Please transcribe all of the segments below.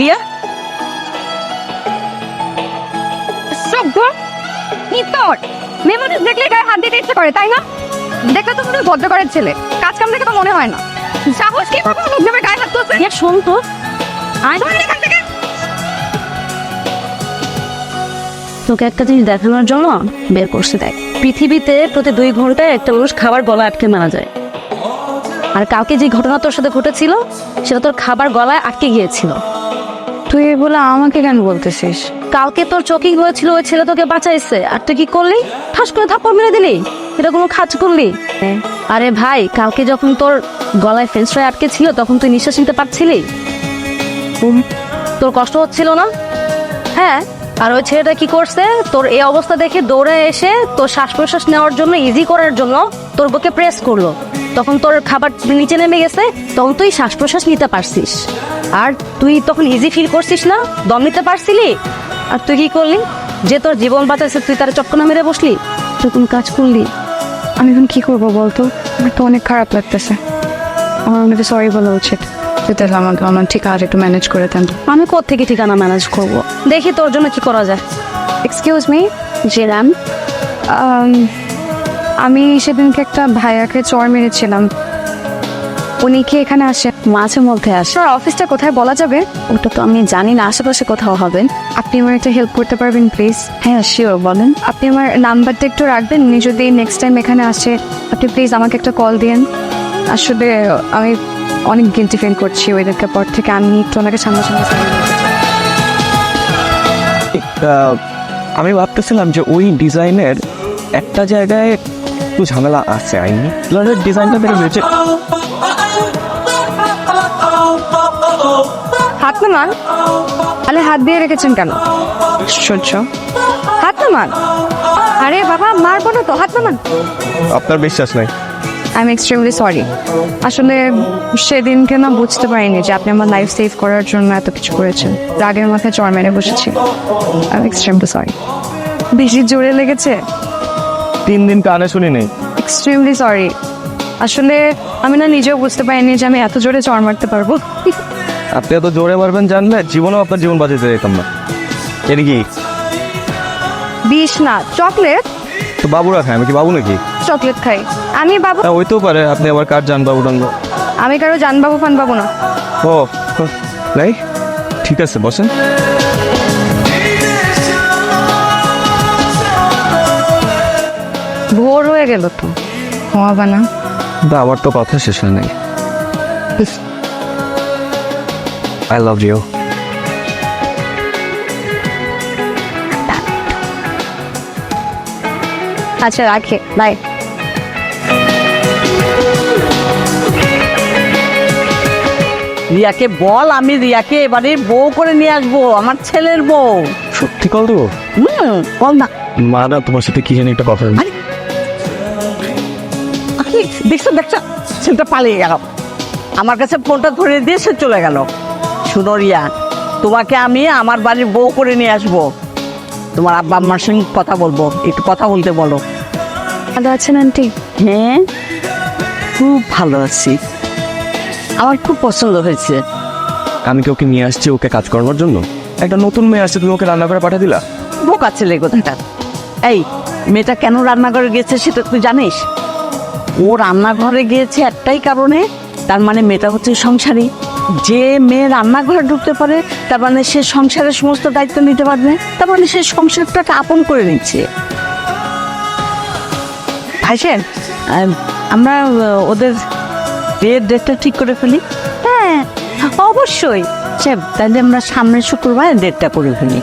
লিয়া সভ্য কি তোর মেয়ে মানুষ দেখলে গায়ে হাত দিতে ইচ্ছে করে তাই না? দেখলে তো মনে ভদ্র করার ছেলে। কাজ কাম দেখে তো মনে হয় না। সাহস কি করে লোক যাবে গায়ে হাত তুলছে ইয়া শোন তো। আয় সরেন এখান থেকে। তোকে একটা জিনিস দেখানোর জন্য বের করছে দেখ। পৃথিবীতে প্রতি দুই ঘন্টায় একটা মানুষ খাবার গলায় আটকে মারা যায়। আর কালকে যে ঘটনা তোর সাথে ঘটেছিল সেটা তোর খাবার গলায় আটকে গিয়েছিল। তুই বলে আমাকে কেন বলতেছিস? কালকে তোর চোখেই হয়েছিল ওই ছেলে তোকে বাঁচাইছে। আর তুই কি করলি? ঠাস করে থাপ্পড় মেরে দিলি? এটা কোনো খাজ করলি? আরে ভাই কালকে যখন তোর গলায় ফ্রেঞ্চ ফ্রাই আটকে ছিল তখন তুই নিঃশ্বাস নিতে পারছিলি? তোর কষ্ট হচ্ছিল না? হ্যাঁ। আর ওই ছেলেটা কি করছে? তোর এই অবস্থা দেখে দৌড়ে এসে তোর শ্বাস প্রশ্বাস নেওয়ার জন্য ইজি করার জন্য তোর বুকে প্রেস করল। তখন তোর খাবার নিচে নেমে গেছে তখন তুই শ্বাস প্রশ্বাস নিতে পারছিস। আর তুই তখন ইজি ফিল করছিস না দম নিতে পারছিলি? আর তুই কি করলি? যে তোর জীবন বাঁচাচ্ছে তুই তার চটকনা মেরে বসলি? তুই কোন কাজ করলি? আমি এখন কি করব বলতো? আমার তো অনেক খারাপ লাগতেছে। আমার আমাকে সরি বলা উচিত। তাহলে আমাকে আমার ঠিক আর একটু ম্যানেজ করে দেন আমি থেকে ঠিকানা ম্যানেজ করব? দেখি তোর জন্য কি করা যায়। এক্সকিউজ মি জি র্যাম Um, আমি সেদিনকে একটা ভাইয়াকে চর মেরেছিলাম। উনি কি এখানে আসে? মাঝে মধ্যে আসে। আপনার অফিসটা কোথায় বলা যাবে? ওটা তো আমি জানি না আশেপাশে কোথাও হবে। আপনি আমার একটা হেল্প করতে পারবেন প্লিজ হ্যাঁ শিওর বলেন। আপনি আমার নাম্বারটা একটু রাখবেন উনি যদি নেক্সট টাইম এখানে আসে আপনি প্লিজ আমাকে একটা কল দিন আসলে আমি অনেক গিলটি ফিল করছি ওই দিনকার পর থেকে আমি একটু ওনাকে সামনে চাই। আমি ভাবতেছিলাম যে ওই ডিজাইনের একটা জায়গায় একটু ঝামেলা আছে আইনি। ফ্লোরের ডিজাইনটা বেড়ে হয়েছে হাত নামান। তাহলে হাত দিয়ে রেখেছেন কেন? আশ্চর্য হাত নামান? আরে বাবা মারবো না তো হাত নামান। আপনার বিশ্বাস নাই। আই এম এক্সট্রিমলি সরি আসলে সেদিনকে না বুঝতে পারিনি যে আপনি আমার লাইফ সেভ করার জন্য এত কিছু করেছেন। রাগের মাথায় চর মেরে বসেছি। আই এম এক্সট্রিমলি সরি বেশি জোরে লেগেছে? তিন দিন কানে শুনি নেই এক্সট্রিমলি সরি আসলে আমি না নিজেও বুঝতে পারিনি যে আমি এত জোরে চড় মারতে পারব। আপনি এত জোরে মারবেন জানলে জীবনেও আপনার জীবন বাঁচাতে যেতাম না। এটা কি? বিষ না চকলেট। তো বাবুরা খায় আমি কি বাবু নাকি? চকলেট খাই। আমি বাবু হ্যাঁ ওইতেও পারে আপনি আবার কার যান বাবু টানবো আমি কারও জান বাবু ফান বাবু না। ও নাই ঠিক আছে বসেন। গেল তো? ঘুমাবা না? কিন্তু আমার তো কথা শেষ হয় নাই। আই লাভ ইউ আচ্ছা রাখে। বাই রিয়াকে বল আমি রিয়াকে এবারে বউ করে নিয়ে আসব আমার ছেলের বউ। সত্যি কল দেবো? হুম বল না। মা না তোমার সাথে কি জানি একটা কথা। দেখছ দেখছ ছেলেটা পালিয়ে গেল। আমার কাছে ফোনটা ধরে দিয়ে সে চলে গেল। শুনো রিয়া তোমাকে আমি আমার বাড়ির বউ করে নিয়ে আসব। তোমার আব্বা আম্মার সঙ্গে কথা বলব একটু কথা বলতে বলো। ভালো আছেন আন্টি? হ্যাঁ খুব ভালো আছি। আমার খুব পছন্দ হয়েছে। আমি কি ওকে নিয়ে আসছি ওকে কাজ করানোর জন্য? একটা নতুন মেয়ে আসছে তুমি ওকে রান্না করে পাঠিয়ে দিলা? বোকা ছেলে কোথাকার? এই মেয়েটা কেন রান্নাঘরে গেছে সেটা তুই জানিস? ও রান্নাঘরে গিয়েছে একটাই কারণে তার মানে মেয়েটা হচ্ছে সংসারী। যে মেয়ে রান্নাঘরে ঢুকতে পারে তার মানে সে সংসারের সমস্ত দায়িত্ব নিতে পারবে তার মানে সে সংসারটাকে আপন করে নিচ্ছে। ভাইসেন আমরা ওদের বিয়ের ডেটটা ঠিক করে ফেলি? হ্যাঁ অবশ্যই। সে তাহলে আমরা সামনের শুক্রবার ডেটটা করে ফেলি।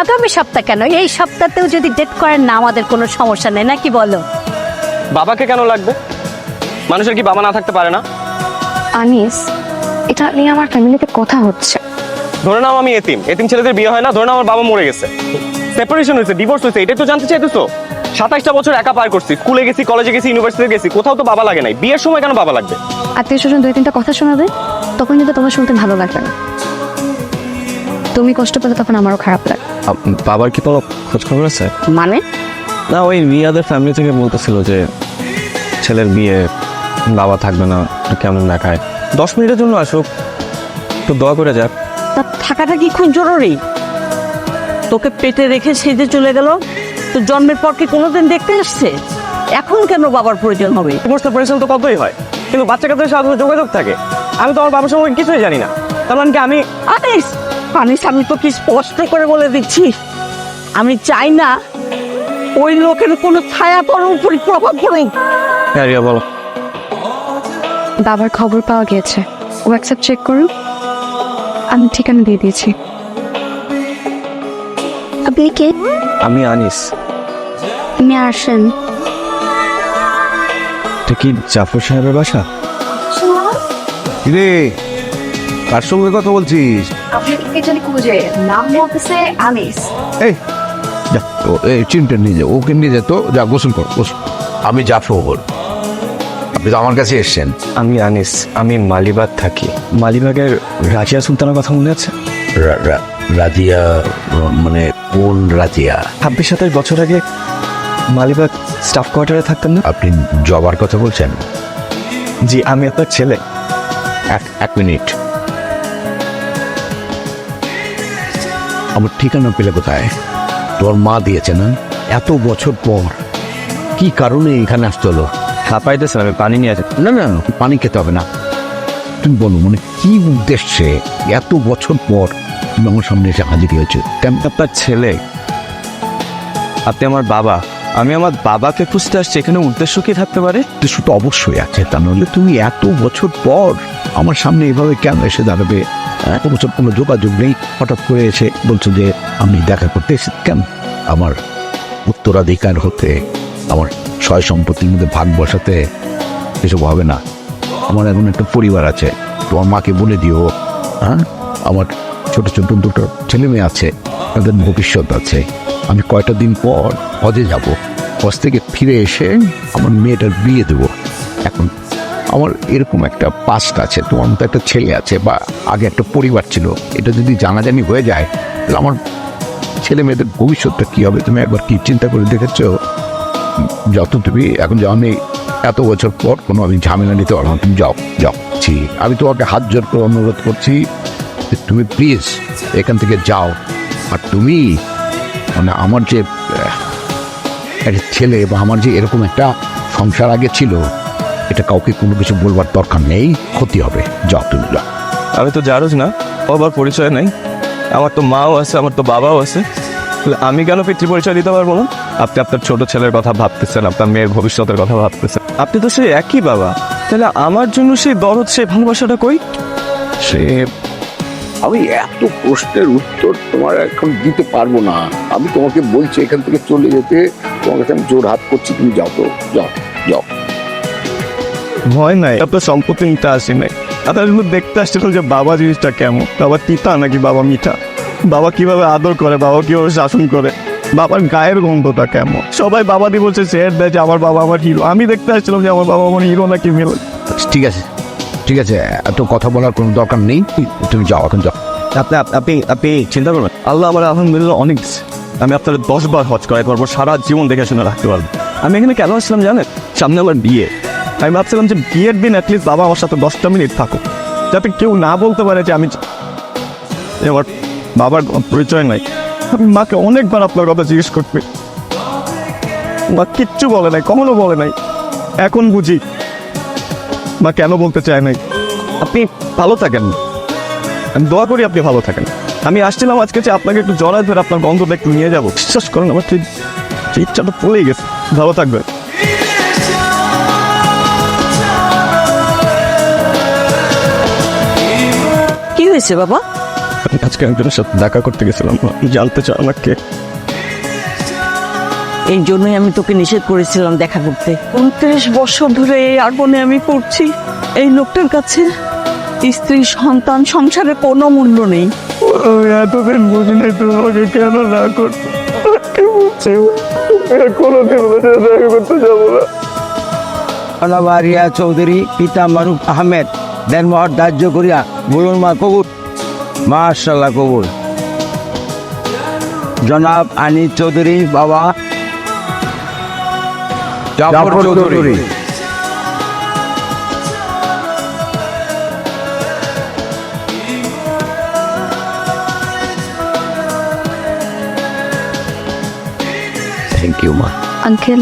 আগামী সপ্তাহ কেন? এই সপ্তাহতেও যদি ডেট করেন না আমাদের কোনো সমস্যা নেই নাকি বলো? বাবাকে কেন লাগবে? মানুষের কি বাবা না থাকতে পারে না? আনিস এটা নিয়ে আমার ফ্যামিলিতে কথা হচ্ছে। ধরে নাও আমি এতিম। এতিম ছেলেদের বিয়ে হয় না ধরে নাও আমার বাবা মরে গেছে। সেপারেশন হয়েছে ডিভোর্স হয়েছে এটাই তো জানতে চাইতেছো? সাতাইশটা বছর একা পার করছি স্কুলে গেছি কলেজে গেছি ইউনিভার্সিটিতে গেছি কোথাও তো বাবা লাগে নাই। বিয়ের সময় কেন বাবা লাগবে? আত্মীয় স্বজন দুই তিনটা কথা শোনাবে তখন কিন্তু তোমার শুনতে ভালো লাগবে না। তুমি কষ্ট পেলে তখন আমারও খারাপ লাগে। বাবার কি কোনো খোঁজ খবর আছে? মানে? না ওই রিয়াদের ফ্যামিলি থেকে বলতেছিল যে ছেলের বিয়ে বাবা থাকবে না কেমন দেখায়। দশ মিনিটের জন্য আসুক তো দোয়া করে যাক। তা থাকাটা কি খুব জরুরি? তোকে পেটে রেখে সে যে চলে গেল তো জন্মের পর কি কোনোদিন দেখতে আসছে? এখন কেন বাবার প্রয়োজন হবে? ডিভোর্স সেপারেশন তো কতই হয়? কিন্তু বাচ্চা কাচ্চাদের সাথে যোগাযোগ থাকে। আমি তো আমার বাবার সঙ্গে কিছুই জানি না। তার মানে কি আমি আনিস আনিস আমি তো কি স্পষ্ট করে বলে দিচ্ছি। আমি চাই না ওই লোকের কোনো ছায়া তোর উপর প্রভাব পড়ুক হ্যাঁ বলো। বাবার খবর পাওয়া গিয়েছে। হোয়াটসঅ্যাপ চেক করুন আমি ঠিকানা দিয়ে দিয়েছি। আপনি কে? আমি আনিস। আমি আসেন। এটা কি জাফর সাহেবের বাসা? রে কার সঙ্গে কথা বলছিস? আপনি কে জানি খুঁজে। নাম বলতেছে আনিস। এই যা ও এই চিনটা নিয়ে যা ওকে নিয়ে যা তো যা গোসল কর গোসল। আমি জাফর আপনি তো আমার কাছে এসছেন। আমি আনিস আমি মালিবাগ থাকি। মালিবাগের রাজিয়া সুলতানের কথা মনে আছে? রাজিয়া মানে কোন রাজিয়া? ছাব্বিশ সাতাশ বছর আগে মালিবাগ স্টাফ কোয়ার্টারে থাকতেন না? আপনি জবার কথা বলছেন? জি আমি আপনার ছেলে। এক এক মিনিট। আমার ঠিকানা পেলে কোথায়? তোর মা দিয়েছে না? এত বছর পর। কি কারণে এখানে আসতে হলো? হাঁপাইতেছেন আমি পানি নিয়ে না না পানি খেতে হবে না। তুমি বলো মানে কি উদ্দেশ্যে এত বছর পর তুমি আমার সামনে এসে হাজির হয়েছে? কেন? আপনার ছেলে আপনি আমার বাবা আমি আমার বাবাকে খুঁজতে আসছি এখানে উদ্দেশ্য কি থাকতে পারে? উদ্দেশ্য তো অবশ্যই আছে তা নাহলে তুমি এত বছর পর আমার সামনে এভাবে কেন এসে দাঁড়াবে? এত বছর কোনো যোগাযোগ নেই। হঠাৎ করে এসে বলছো যে আমি দেখা করতে এসে কেন? আমার উত্তরাধিকার হতে আমার সয় সম্পত্তির মধ্যে ভাগ বসাতে এসব হবে না। আমার এখন একটা পরিবার আছে। তোমার মাকে বলে দিও। হ্যাঁ? আমার ছোট ছোট দুটো ছেলে মেয়ে আছে। তাদের ভবিষ্যৎ আছে। আমি কয়টা দিন পর হজে যাব। হজ থেকে ফিরে এসে আমার মেয়েটার বিয়ে দেবো। এখন আমার এরকম একটা পাস্ট আছে, তোমার মতো একটা ছেলে আছে বা আগে একটা পরিবার ছিল, এটা যদি জানাজানি হয়ে যায়, তাহলে আমার ছেলে মেয়েদের ভবিষ্যৎটা কী হবে? তুমি একবার কি চিন্তা করে দেখেছ? যত তুমি, এখন যাও আমি এত বছর পর কোনো আমি ঝামেলা নিতে পারব তুমি যাও যাও। আমি তোমাকে হাত জোর করে অনুরোধ করছি তুমি প্লিজ এখান থেকে যাও। আর তুমি মানে আমার যে একটা ছেলে বা আমার যে এরকম একটা সংসার আগে ছিল এটা কাউকে কোনো কিছু বলবার দরকার নেই ক্ষতি হবে। যাও তুমি যাও। আমি তো জারজ না আবার পরিচয় নাই। আমার তো মাও আছে আমার তো বাবাও আছে। তাহলে আমি কেন পিতৃ পরিচয় দিতে পারব না? আপনি আপনার ছোট ছেলের কথা ভাবতেছেন আপনার মেয়ের ভবিষ্যতের কথা ভাবতেছেন। আপনি তো সেই একই বাবা। তাহলে আমার জন্য সেই দরদ সেই ভালোবাসাটা কই? সে আমি এত প্রশ্নের উত্তর তোমার এখন দিতে পারব না। আমি তোমাকে বলছি এখান থেকে চলে যেতে। তোমার কাছে আমি জোর হাত করছি তুমি যাও তো। যাও যাও। ভয় নাই আপনার সম্পত্তি নিতে আসি নাই। আপনার জন্য দেখতে আসছিলাম যে বাবা জিনিসটা কেমন বাবা তিতা নাকি বাবা মিঠা? বাবা কীভাবে আদর করে বাবা কীভাবে শাসন করে বাবার গায়ের গন্ধটা কেমন? সবাই বাবা দিয়ে বলছে শেয়ার দেয় যে আমার বাবা আমার হিরো আমি দেখতে আসছিলাম যে আমার বাবা আমার হিরো নাকি মিল ঠিক আছে ঠিক আছে এত কথা বলার কোনো দরকার নেই। তুমি যাও এখন যাও। আপনি আপ- আপনি আপনি চিন্তা করবেন আল্লাহ আমার আলহামদুলিল্লাহ অনেক আমি আপনার দশ বার হজ করাই পারব সারা জীবন দেখে শুনে রাখতে পারব। আমি এখানে কেন আসলাম জানেন? সামনে আমার বিয়ে। আমি ভাবছিলাম যে বিয়ের দিন অ্যাটলিস্ট বাবা আমার সাথে দশটা মিনিট থাকুক। যাতে কেউ না বলতে পারে যে আমি এবার বাবার পরিচয় নাই। আমি মাকে অনেকবার আপনার কথা জিজ্ঞেস করতে মা কিচ্ছু বলে নাই, কখনো বলে নাই। এখন বুঝি মা কেন বলতে চায় নাই। আপনি ভালো থাকেন। আমি দোয়া করি আপনি ভালো থাকেন। আমি আসছিলাম আজকে যে আপনাকে একটু জড়ায় ধরে আপনার গন্ধটা একটু নিয়ে যাব। বিশ্বাস করেন, আমার ঠিক ইচ্ছাটা পড়েই গেছে। ভালো থাকবেন। হয়েছে বাবা? আমি আজকে একজনের সাথে দেখা করতে গেছিলাম। জানতে চান আমাকে। এই জন্যই আমি তোকে নিষেধ করেছিলাম দেখা করতে। উনত্রিশ বছর ধরে এই আর্বনে আমি পড়ছি। এই লোকটার কাছে স্ত্রী সন্তান সংসারে কোনো মূল্য নেই। এতদিন বুঝি নাই তুমি কেন না করছ। কোনোদিন দেখা করতে যাব না। আনাবারিয়া চৌধুরী পিতা মারুফ আহমেদ। দেন মহার ধার্য করিয়া বলুন মা কবুল। মাশাল্লাহ কবুর জনাব আনি চৌধুরী বাবা। চৌধুরী। থ্যাংক ইউ মা আঙ্কেল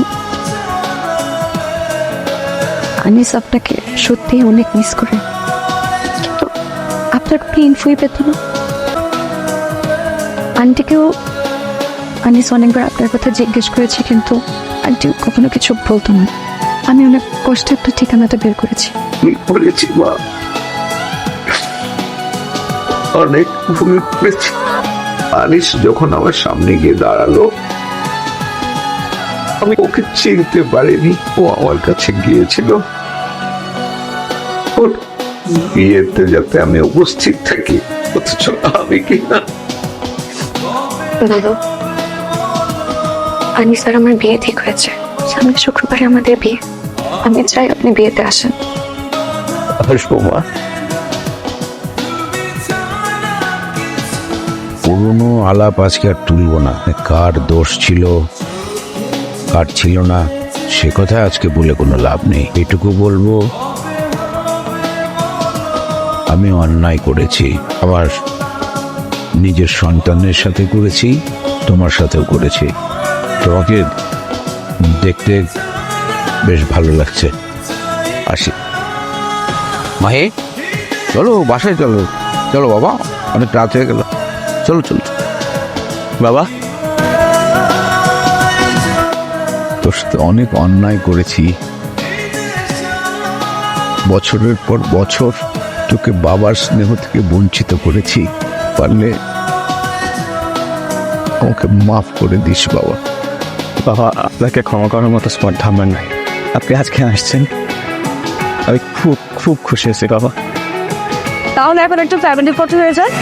আনিস আপনাকে সত্যি অনেক মিস করে। আপনার কোনো ইনফোই আন্টিকেও, আনিস অনেকবার আপনার কথা জিজ্ঞেস করেছে, কিন্তু আন্টি কখনো কিছু বলতো না। আমি অনেক কষ্টে আপনার ঠিকানাটা বের করেছি। অনেক আনিস যখন আমার সামনে গিয়ে দাঁড়াল, আমি ওকে চিনতে পারিনি। ও আমার কাছে গিয়েছিল। বিয়েতে যাতে আমি উপস্থিত থাকি অথচ আমি কি না? দাদু আনিস আর আমার বিয়ে ঠিক হয়েছে। সামনে শুক্রবারে আমাদের বিয়ে। আমি চাই আপনি বিয়েতে আসেন। আসব মা পুরনো আলাপ আজকে আর তুলব না। কার দোষ ছিল কার ছিল না সে কথা আজকে বলে কোনো লাভ নেই। এটুকু বলব আমি অন্যায় করেছি। আবার নিজের সন্তানের সাথে করেছি, তোমার সাথেও করেছি। তোমাকে দেখতে বেশ ভালো লাগছে। আসি। মাহে, চলো, বাসায় চলো। চলো বাবা, অনেক রাত হয়ে গেল। চলো চলো। বাবা। তোর সাথে অনেক অন্যায় করেছি। বছরের পর বছর তোকে বাবার স্নেহ থেকে বঞ্চিত করেছি পারলে আমাকে মাফ করে দিস বাবা। বাবা আপনাকে ক্ষমা করার মতো স্পর্ধা আমার নাই। আপনি আজকে আসছেন। আমি খুব খুব খুশি হয়েছি বাবা। তাহলে এখন একটা ফ্যামিলি ফটো হয়ে যায়